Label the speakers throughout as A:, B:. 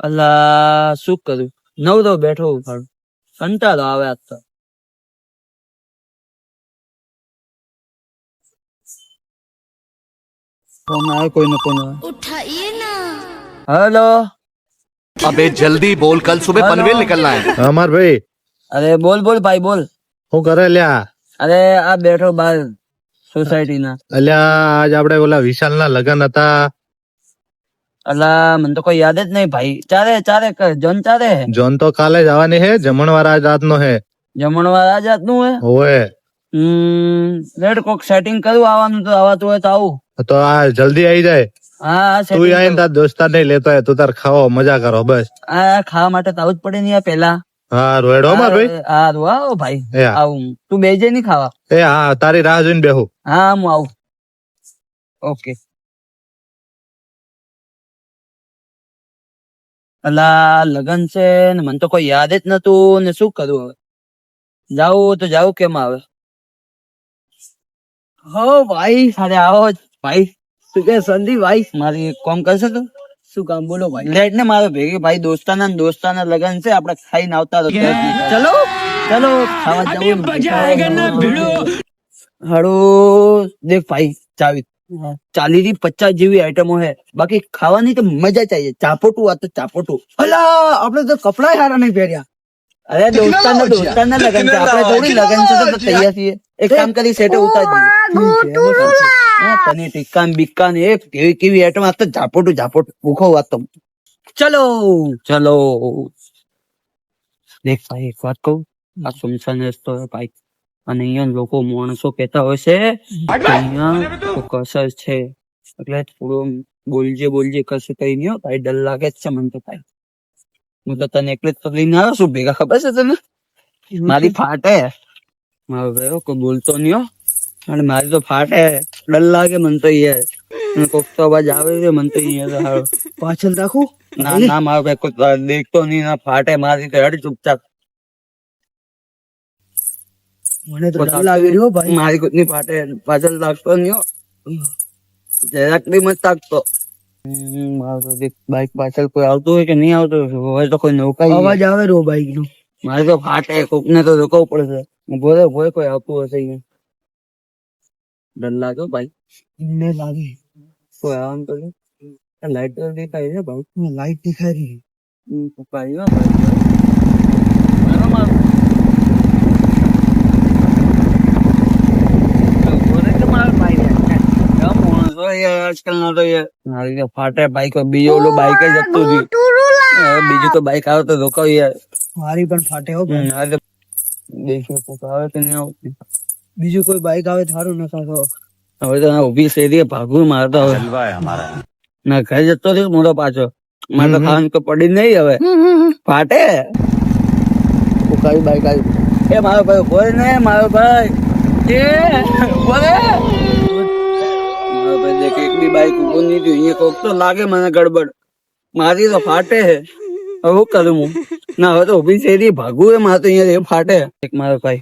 A: અલા શું કરું નવરો બેઠો ઉપાડું કંટાળો આવે આજ તો. ફોન આવે?
B: કોઈ નો.
A: હેલો.
C: અબે જલ્દી બોલ કલ સુબહ પનવેલ નીકળના હે.
D: અમર ભાઈ.
A: અરે બોલ બોલ ભાઈ બોલ.
D: હું કરે લ્યા.
A: અરે આ બેઠો બાર સોસાયટી ના
D: અલ્યા આજ આપણે ઓલા વિશાલ ના લગન હતા.
A: અલા મને તો કોઈ યાદ જ નહીં ભાઈ. ચારે ચારે જોન ચારે
D: જોન તો કાલે જવાની હે જમણવાર આજ રાત નો હે.
A: જમણવાર આ જાતનું હે?
D: ઓએ
A: હમ રેડ કોક સેટિંગ કરું આવવાનું તો આવાતું હોય તો આવું.
D: તો આ જલ્દી આવી જાય.
A: હા
D: તું આવીને તાર દોસ્તાર નહીં લેતો હોય તું તાર ખાવો મજા કરો બસ.
A: આ ખાવા માટે તો આવું જ પડે નહીં આ પેલા
D: હા રોડો માં ભાઈ.
A: હા રો આવો ભાઈ. આવું. તું બેજે નહીં ખાવા.
D: એ હા તારી રાહ જોઈને બેહું.
A: હા હું આવું. ઓકે. અલા લગન છે ને મને તો કોઈ યાદ જ નતું ને શું કરું હવે? જાવું તો જાવું કેમ આવે? હો ભાઈ અરે આવો ભાઈ શું કે સંદીપ ભાઈ? મારી એક કામ કરશે તું? શું કામ? બોલો ભાઈ. લેટ ને મારો ભેગી ભાઈ દોસ્તાના ને દોસ્તાના લગન છે આપણે ખાઈને આવતા રહો. ચલો ચલો ખાવા જવું હળો દેખ ભાઈ ચાવી. ચાલી થી પચાસ જેવી આઈટમો હે. બાકી ખાવાની તો મજા ચાહીએ ચાપોટું આ તો ચાપોટું.
E: અલા આપણે તો કપડા હારા નહીં પહેર્યા.
A: અરે દોસ્તાન ના દોસ્તાર ના લગન છે. આપણે થોડી લગન છે તો તૈયાર છીએ. એક કામ કરી સેટે ઉતાર દઈએ. હા, પનીર ટિક્કા ને બિક્કા ને એક કેવી કેવી આઈટમ આ તો ઝાપોટું ઝાપોટું. ભૂખો વાત તો. ચલો ચલો. દેખ ભાઈ એક વાત કહું? આ સુમસાન રસ્તો ભાઈ અને અહીંયા લોકો માણસો કહેતા હોય છે અહીંયા કસર છે. એટલે થોડું બોલજે બોલજે કશે કઈ નહીં ભાઈ ડર લાગે જ છે મને તો ભાઈ હું તો તને એકલે જ તો લઈને આવ્યો છું ભેગા. ખબર છે તને? મારી ફાટે. મારો ભાઈ કોઈ બોલતો નહીં અને મારી તો ફાટે. ડર લાગે મને તો યાર અને કોક તો અવાજ આવે છે મને તો યાર.
E: પાછળ રાખું?
A: ના ના મારો ભાઈ કોઈ દેખતો નહીં ના ફાટે. મારી તો હેડ ચૂપચાપ.
E: મને તો ડર લાગી રહ્યો ભાઈ.
A: મારી કુદની પાટે પાછળ લાગતો નહીં જરાક બી મત તાકતો મારો બાઈક પાછળ કોઈ આવતું હોય કે નહીં આવતું હોય તો કોઈ નૌકાઈ
E: અવાજ આવે રો બાઈક નો.
A: મારે તો ફાટે કોક ને તો રોકવું પડશે. ભોરે ભોરે કોઈ આવતું હશે અહીંયા? ડર લાગ્યો ભાઈ.
E: ને લાગે.
A: કોઈ આવવાનું તો લાઈટ તો દેખાય છે ભાઈ.
E: લાઈટ દેખાય રહી.
A: ભાઈ મારો મારો. ભોરે તો મારો ભાઈ યાર. કેમ માણસો યાર આજકાલના તો યાર. મારી તો ફાટે બાઈક બીજો ઓલો બાઈક જ જતું રહ્યું હવે બીજું તો બાઈક આવે તો રોકાવ યાર.
E: મારી પણ ફાટે હો ભાઈ.
A: હમ, હવે તો દેખ્યું કોક આવે કે નહીં આવતું
E: બીજું કોઈ બાઈક આવે થારું ન કાકો
A: હવે તો આ ઊભી શેરીએ ભાગવું મારતો હવે. ના ઘરે જતો રહ્યો મોટો પાછો. મારે તો ખાવાનું તો પડી જ નહીં હવે. ફાટે? ઉકાળી બાઈક આવી. એ મારો ભાઈ ઊભો રહે ને મારો ભાઈ. એ ઊભો રહે મારો ભાઈ દેખ એક બી બાઈક ઊભો નહીં થયું. અહીંયા કોક તો લાગે મને ગડબડ. મારી તો ફાટે હે હવે શું કરું? હું ના, હવે તો ઊભી શેરી ભાગવું હે મારે તો અહીંયા ફાટે. એક મારો ભાઈ.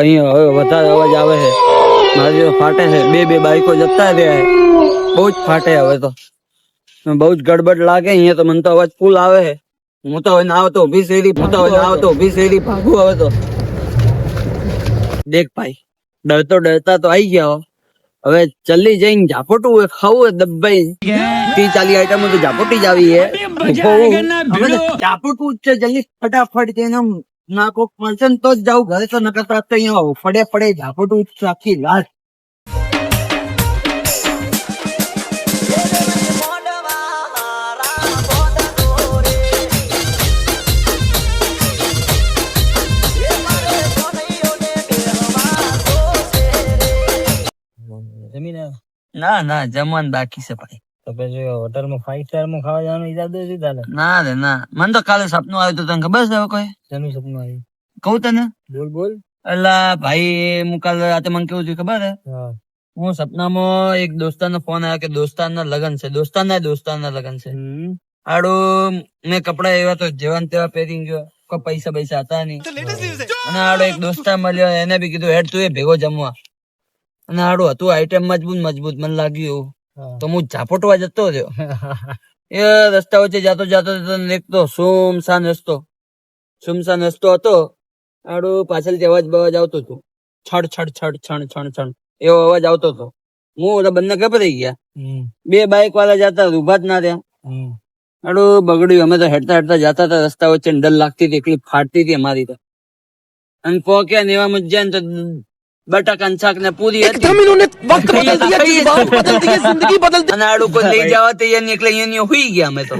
A: અહીંયા હવે વધારે અવાજ આવે છે. મારી તો ફાટે છે, બે બે બાઈકો જતા રહ્યા બહુ જ ફાટે હવે તો. બહુ જ ગડબડ લાગે અહીંયા તો મને તો અવાજ ફૂલ આવે છે. હું તો હવે ના આવતો ઊભી શેરી હું તો હવે ના આવતો ઊભી શેરી ભાગું હવે તો. દેખ ભાઈ, ડરતો ડરતા તો આવી ગયા. હો. હવે ચલ્લી જઈને ઝાપોટું ખાવું દબાઈ ત્રીસ ચાલી આઈટમ તો ઝાપોટી જ આવી હે. ઝાપોટું છે જલ્દી ફટાફટ તેને ના કોક મળશે તો જ જાઉં ઘરે તો નકર તો અહીંયા ફડે ફડે ઝાપોટું આખી રાત ના ના જમવાનું બાકી છે ભાઈ.
E: હોટલમાં ફાઈવ સ્ટારમાં ખાવા જવાનો ઈરાદો છે તારે?
A: ના રે ના. મને તો કાલે સપનું આવ્યું તો તને ખબર છે કોઈ?
E: તેનું સપનું આવ્યું?
A: કહું તને.
E: બોલ બોલ.
A: અલા ભાઈ હું કાલે રાતે મને કેવું થયું ખબર હે.
E: હું
A: સપનામાં એક દોસ્તારનો ફોન આવ્યો કે દોસ્તાના લગન છે. દોસ્તાના દોસ્તારના લગન છે. આડો મેં કપડા એવા તો જેવા તેવા પહેરી ગયો. કોઈ પૈસા પૈસા હતા નહીં. અને આડો એક દોસ્તાર મળ્યો એને બી કીધું હેડ તું એ ભેગો જમવા. અને આડું હતું આઈટમ મજબૂત મજબૂત મને લાગ્યું તો હું ઝાપોટવા જતો રહ્યો. એ રસ્તા વચ્ચે જાતો જાતો નીકળતો સુમસાન રસ્તો. સુમસાન રસ્તો હતો. આડું પાછળથી અવાજ બવાજ આવતો હતો. છડ છડ છડ છણ છણ છણ. એવો અવાજ આવતો હતો. હું ઓલા બંને ગભરાઈ ગયા. બે બાઇક વાળા જતા ઊભા જ ના રહ્યા. આડું બગડ્યું. અમે તો હેડતા હેડતા જતા હતા રસ્તા વચ્ચે ડર લાગતી હતી એકલી ફાટતી હતી અમારી તો. અને પોક્યા ને એવા મજા ને તો બટાકા શાક ને પૂરી હતી
C: इन्होंने वक्त
A: बदल दिया,
C: जज्बात बदल दिए जिंदगी बदल
A: અને આડું કોઈ લઈ જવા તૈયાર નહીં એટલે અહીંયા હુઈ ગયા અમે તો